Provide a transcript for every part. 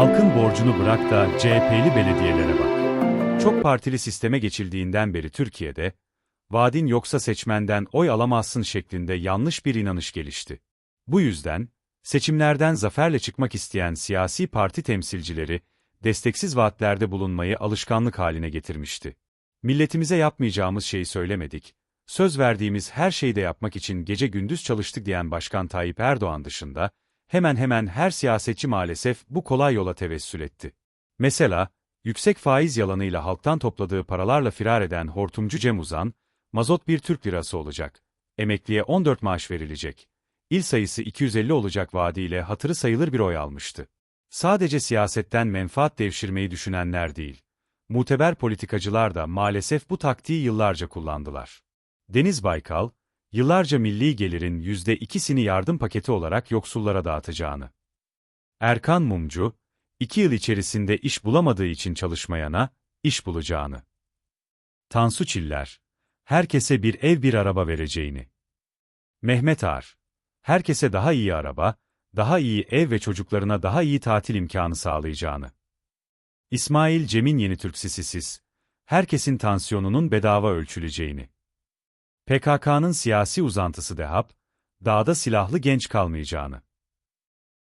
Halkın borcunu bırak da CHP'li belediyelere bak. Çok partili sisteme geçildiğinden beri Türkiye'de, vaadin yoksa seçmenden oy alamazsın şeklinde yanlış bir inanış gelişti. Bu yüzden, seçimlerden zaferle çıkmak isteyen siyasi parti temsilcileri, desteksiz vaatlerde bulunmayı alışkanlık haline getirmişti. Milletimize yapmayacağımız şeyi söylemedik, söz verdiğimiz her şeyi de yapmak için gece gündüz çalıştık diyen Başkan Tayyip Erdoğan dışında, hemen hemen her siyasetçi maalesef bu kolay yola tevessül etti. Mesela, yüksek faiz yalanıyla halktan topladığı paralarla firar eden hortumcu Cem Uzan, mazot bir Türk lirası olacak, emekliye 14 maaş verilecek, il sayısı 250 olacak vaadiyle hatırı sayılır bir oy almıştı. Sadece siyasetten menfaat devşirmeyi düşünenler değil, muteber politikacılar da maalesef bu taktiği yıllarca kullandılar. Deniz Baykal, yıllarca milli gelirin yüzde ikisini yardım paketi olarak yoksullara dağıtacağını. Erkan Mumcu, iki yıl içerisinde iş bulamadığı için çalışmayana, iş bulacağını. Tansu Çiller, herkese bir ev bir araba vereceğini. Mehmet Ağar, herkese daha iyi araba, daha iyi ev ve çocuklarına daha iyi tatil imkanı sağlayacağını. İsmail Cem'in yeni Türk sisisiz, herkesin tansiyonunun bedava ölçüleceğini. PKK'nın siyasi uzantısı DEHAP, dağda silahlı genç kalmayacağını.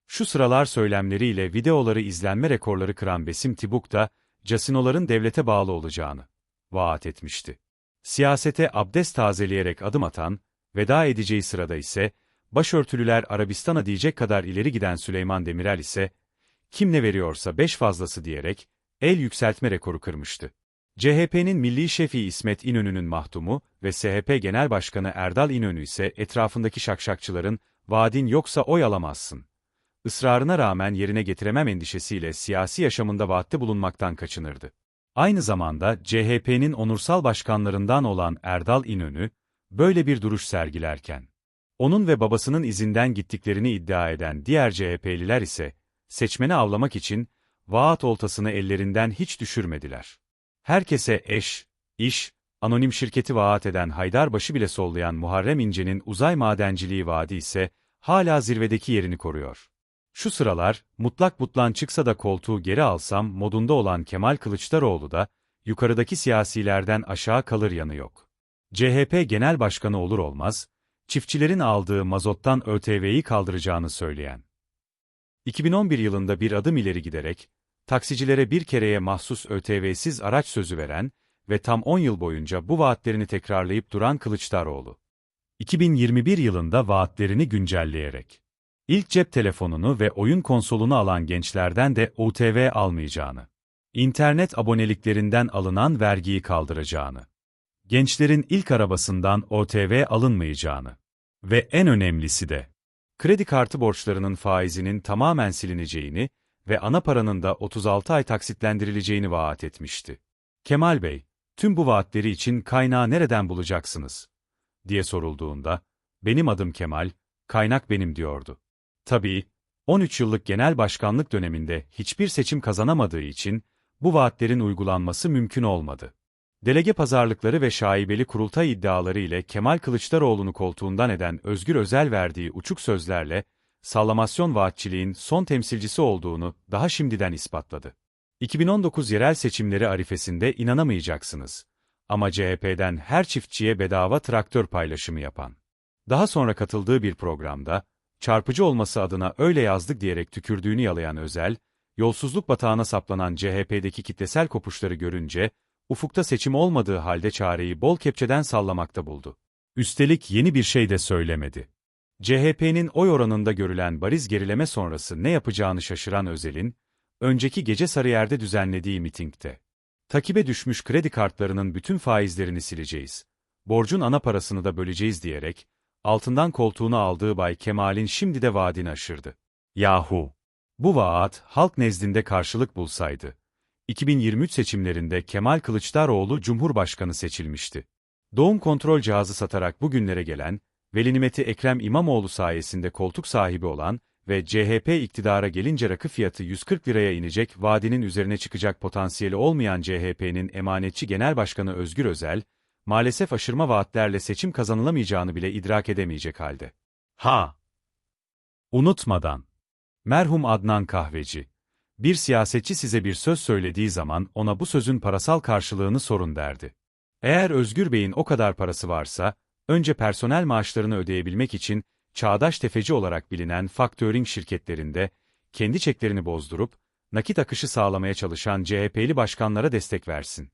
Şu sıralar söylemleriyle videoları izlenme rekorları kıran Besim Tibuk da, casinoların devlete bağlı olacağını vaat etmişti. Siyasete abdest tazeleyerek adım atan, veda edeceği sırada ise, başörtülüler Arabistan'a diyecek kadar ileri giden Süleyman Demirel ise, kim ne veriyorsa beş fazlası diyerek, el yükseltme rekoru kırmıştı. CHP'nin milli şefi İsmet İnönü'nün mahtumu ve SHP Genel Başkanı Erdal İnönü ise etrafındaki şakşakçıların, vaadin yoksa oy alamazsın. Israrına rağmen yerine getiremem endişesiyle siyasi yaşamında vaatte bulunmaktan kaçınırdı. Aynı zamanda CHP'nin onursal başkanlarından olan Erdal İnönü, böyle bir duruş sergilerken, onun ve babasının izinden gittiklerini iddia eden diğer CHP'liler ise, seçmeni avlamak için, vaat oltasını ellerinden hiç düşürmediler. Herkese eş, iş, anonim şirketi vaat eden Haydarbaşı bile sollayan Muharrem İnce'nin uzay madenciliği vaadi ise, hala zirvedeki yerini koruyor. Şu sıralar, mutlak butlan çıksa da koltuğu geri alsam modunda olan Kemal Kılıçdaroğlu da, yukarıdaki siyasilerden aşağı kalır yanı yok. CHP Genel Başkanı olur olmaz, çiftçilerin aldığı mazottan ÖTV'yi kaldıracağını söyleyen. 2011 yılında bir adım ileri giderek, taksicilere bir kereye mahsus ÖTV'siz araç sözü veren ve tam 10 yıl boyunca bu vaatlerini tekrarlayıp duran Kılıçdaroğlu. 2021 yılında vaatlerini güncelleyerek, ilk cep telefonunu ve oyun konsolunu alan gençlerden de OTV almayacağını, internet aboneliklerinden alınan vergiyi kaldıracağını, gençlerin ilk arabasından OTV alınmayacağını ve en önemlisi de, kredi kartı borçlarının faizinin tamamen silineceğini ve ana paranın da 36 ay taksitlendirileceğini vaat etmişti. Kemal Bey, tüm bu vaatleri için kaynağı nereden bulacaksınız? diye sorulduğunda, benim adım Kemal, kaynak benim diyordu. Tabii, 13 yıllık genel başkanlık döneminde hiçbir seçim kazanamadığı için, bu vaatlerin uygulanması mümkün olmadı. Delege pazarlıkları ve şaibeli kurultay iddiaları ile Kemal Kılıçdaroğlu'nu koltuğundan eden Özgür Özel verdiği uçuk sözlerle, sallamasyon vaatçiliğin son temsilcisi olduğunu daha şimdiden ispatladı. 2019 yerel seçimleri arifesinde inanamayacaksınız. Ama CHP'den her çiftçiye bedava traktör paylaşımı yapan. Daha sonra katıldığı bir programda, çarpıcı olması adına öyle yazdık diyerek tükürdüğünü yalayan Özel, yolsuzluk batağına saplanan CHP'deki kitlesel kopuşları görünce, ufukta seçim olmadığı halde çareyi bol kepçeden sallamakta buldu. Üstelik yeni bir şey de söylemedi. CHP'nin oy oranında görülen bariz gerileme sonrası ne yapacağını şaşıran Özel'in, önceki gece Sarıyer'de düzenlediği mitingde, takibe düşmüş kredi kartlarının bütün faizlerini sileceğiz, borcun ana parasını da böleceğiz diyerek, altından koltuğunu aldığı Bay Kemal'in şimdi de vaadini aşırdı. Yahu! Bu vaat, halk nezdinde karşılık bulsaydı, 2023 seçimlerinde Kemal Kılıçdaroğlu Cumhurbaşkanı seçilmişti. Doğum kontrol cihazı satarak bugünlere gelen, Veli Nimeti Ekrem İmamoğlu sayesinde koltuk sahibi olan ve CHP iktidara gelince rakı fiyatı 140 liraya inecek vaadinin üzerine çıkacak potansiyeli olmayan CHP'nin emanetçi genel başkanı Özgür Özel, maalesef aşırma vaatlerle seçim kazanılamayacağını bile idrak edemeyecek halde. Ha! Unutmadan, merhum Adnan Kahveci, Bir siyasetçi size bir söz söylediği zaman ona bu sözün parasal karşılığını sorun derdi. Eğer Özgür Bey'in o kadar parası varsa, önce personel maaşlarını ödeyebilmek için çağdaş tefeci olarak bilinen faktöring şirketlerinde kendi çeklerini bozdurup nakit akışı sağlamaya çalışan CHP'li başkanlara destek versin.